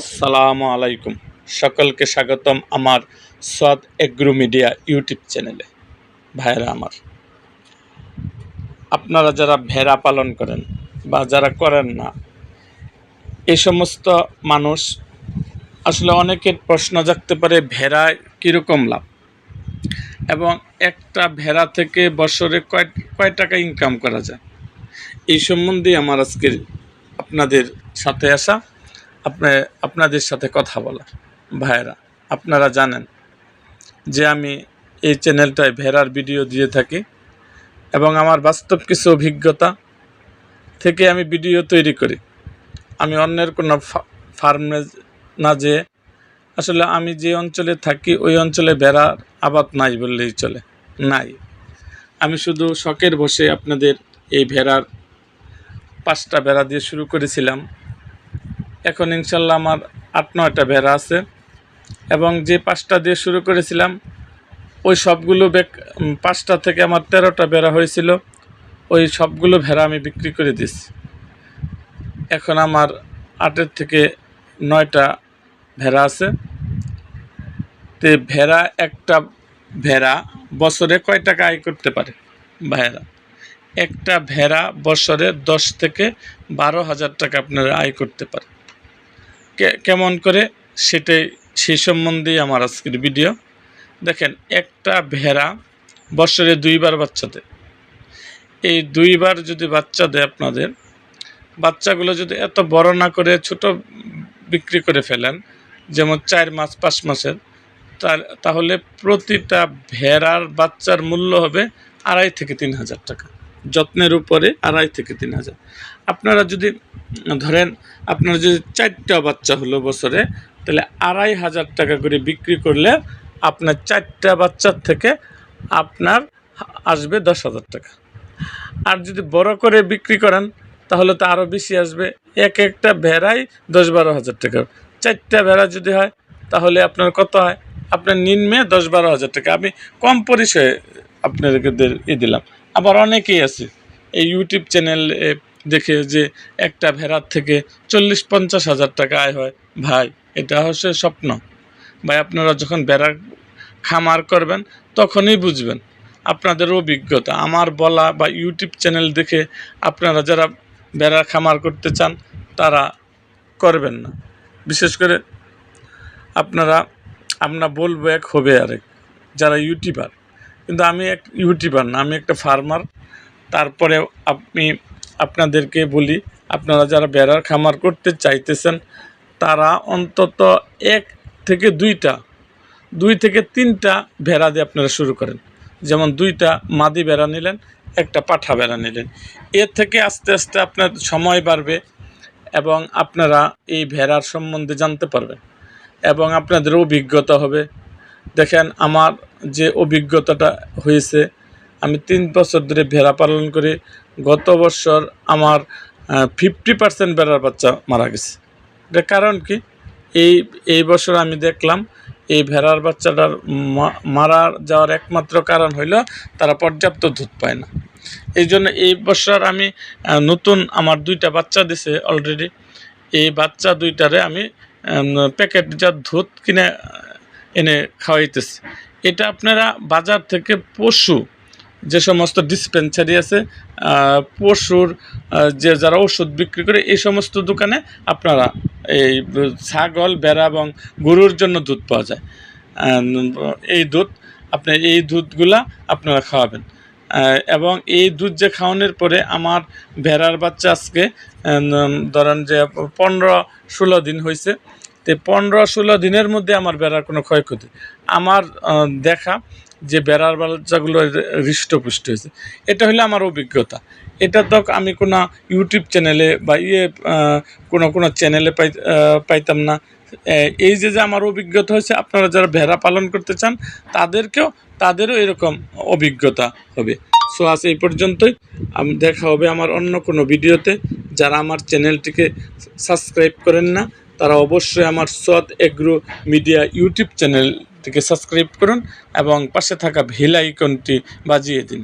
আসসালামু আলাইকুম। সকলকে স্বাগতম আমার সদ এগ্রো মিডিয়া ইউটিউব চ্যানেলে। ভাইরা আমার, আপনারা যারা ভেড়া পালন করেন বা যারা করেন না এই সমস্ত মানুষ আসলে অনেকের প্রশ্ন জাগতে পারে ভেড়ায় কীরকম লাভ? এবং একটা ভেড়া থেকে বছরে কয় কয় টাকা ইনকাম করা যায়? এই সম্বন্ধে আমার আজকের আপনাদের সাথে আসা। আপনার আপনাদের সাথে কথা বলা ভাইয়েরা, আপনারা জানেন যে আমি এই চ্যানেলটায় ভেড়ার ভিডিও দিয়ে থাকি এবং আমার বাস্তব কিছু অভিজ্ঞতা থেকে আমি ভিডিও তৈরি করি। আমি অন্যের কোনো ফার্মে না যে আসলে আমি যে অঞ্চলে থাকি, ওই অঞ্চলে ভেড়ার আবাদ নাই বললেই চলে। নাই। আমি শুধু শখের বসে আপনাদের এই ভেড়ার পাঁচটা বেড়া দিয়ে শুরু করেছিলাম। এখন ইনশাল্লাহ আমার আট, নয়টা ভেড়া আছে। এবং যে পাঁচটা দিয়ে শুরু করেছিলাম, ওই সবগুলো বেক পাঁচটা থেকে আমার তেরোটা ভেড়া হয়েছিল। ওই সবগুলো ভেড়া আমি বিক্রি করে দিছি এখন আমার আটের থেকে নয়টা ভেড়া আছে। তে ভেড়া একটা ভেড়া বছরে কয় টাকা আয় করতে পারে ভাইয়েরা? একটা ভেড়া বছরে দশ থেকে বারো হাজার টাকা আপনারা আয় করতে পারে কেমন করে? সেটাই সেই সম্বন্ধেই আমার আজকের ভিডিও দেখেন, একটা ভেড়া বছরে দুইবার বাচ্চা দেয় এই দুইবার যদি বাচ্চা দেয় আপনাদের, বাচ্চাগুলো যদি এত বড় না করে ছোট বিক্রি করে ফেলেন, যেমন চার মাস, পাঁচ মাসের তাহলে প্রতিটা ভেড়ার বাচ্চার মূল্য হবে আড়াই থেকে তিন হাজার টাকা। যত্নের উপরে আড়াই থেকে তিন হাজার। আপনারা যদি, ধরেন আপনার যদি চারটা বাচ্চা হলো বছরে, তাহলে আড়াই হাজার টাকা করে বিক্রি করলে আপনার চারটা বাচ্চার থেকে আপনার আসবে দশ হাজার টাকা। আর যদি বড় করে বিক্রি করেন, তাহলে তো আরও বেশি আসবে। এক একটা ভেড়াই দশ বারো হাজার টাকা। চারটা ভেড়া যদি হয়, তাহলে আপনার কত হয়? আপনার নিম্নে দশ বারো হাজার টাকা। আমি কম পরিচয়ে আপনাদের ই দিলাম। আবার অনেকেই আছে, এই ইউটিউব চ্যানেল দেখে যে একটা ভেড়ার থেকে চল্লিশ পঞ্চাশ হাজার টাকা আয় হয়। ভাই, এটা হচ্ছে স্বপ্ন। ভাই, আপনারা যখন ভেড়া খামার করবেন, তখনই বুঝবেন আপনাদের অভিজ্ঞতা। আমার বলা বা ইউটিউব চ্যানেল দেখে আপনারা যারা ভেড়া খামার করতে চান, তারা করবেন না। বিশেষ করে আপনারা, আমরা বলব এক হবে আরেক, যারা ইউটিউবার। কিন্তু আমি এক ইউটিউবার না, আমি একটা ফার্মার। তারপরে আপনি আপনাদেরকে বলি, আপনারা যারা বেড়ার খামার করতে চাইতেছেন, তারা অন্তত এক থেকে দুইটা, দুই থেকে তিনটা ভেড়া দিয়ে আপনারা শুরু করেন। যেমন দুইটা মাদি বেড়া নিলেন, একটা পাঠা বেড়া নিলেন। এর থেকে আস্তে আস্তে আপনার সময় বাড়বে এবং আপনারা এই ভেড়ার সম্বন্ধে জানতে পারবেন এবং আপনাদের অভিজ্ঞতা হবে। দেখেন, আমার যে অভিজ্ঞতাটা হয়েছে, আমি তিন বছর ধরে ভেড়া পালন করে গত বছর আমার ফিফটি পার্সেন্ট ভেড়ার বাচ্চা মারা গেছে। এটার কারণ কি? এই এই বছর আমি দেখলাম এই ভেড়ার বাচ্চাটার মারা যাওয়ার একমাত্র কারণ হইল তারা পর্যাপ্ত দুধ পায় না। এই জন্য এই বছর আমি নতুন আমার দুইটা বাচ্চা দিছে অলরেডি এই বাচ্চা দুইটারে আমি প্যাকেটজাত দুধ কিনে, এনে খাওয়াইতেছি। এটা আপনারা বাজার থেকে পশু যে সমস্ত ডিসপেন্সারি আছে পশুর যে যারা ওষুধ বিক্রি করে, এই সমস্ত দোকানে আপনারা এই, ছাগল বেড়া এবং গরুর জন্য দুধ পাওয়া যায়। এই দুধ, আপনি এই দুধগুলা আপনারা খাওয়াবেন। এবং এই দুধ যে খাওয়ানোর পরে আমার ভেড়ার বাচ্চা আজকে ধরেন যে পনেরো ষোলো দিন হয়েছে, তো পনেরো ষোলো দিনের মধ্যে আমার বেড়ার কোনো ক্ষয়ক্ষতি। আমার দেখা যে বেড়ার বাচ্চাগুলো হৃষ্টপুষ্ট হয়েছে। এটা হলো আমার অভিজ্ঞতা। এটা তো আমি কোনো ইউটিউব চ্যানেলে বা ইয়ে কোনো কোনো চ্যানেলে পাই পাইতাম না। এই যে যে আমার অভিজ্ঞতা হয়েছে, আপনারা যারা ভেড়া পালন করতে চান, তাদেরকেও, তাদেরও এরকম অভিজ্ঞতা হবে। সো, আজ এই পর্যন্তই। দেখা হবে আমার অন্য কোনো ভিডিওতে। যারা আমার চ্যানেলটিকে সাবস্ক্রাইব করেন না, তারা অবশ্যই আমার সৎ এগ্রো মিডিয়া ইউটিউব চ্যানেলটিকে সাবস্ক্রাইব করুন এবং পাশে থাকা ভিল আইকনটি বাজিয়ে দিন।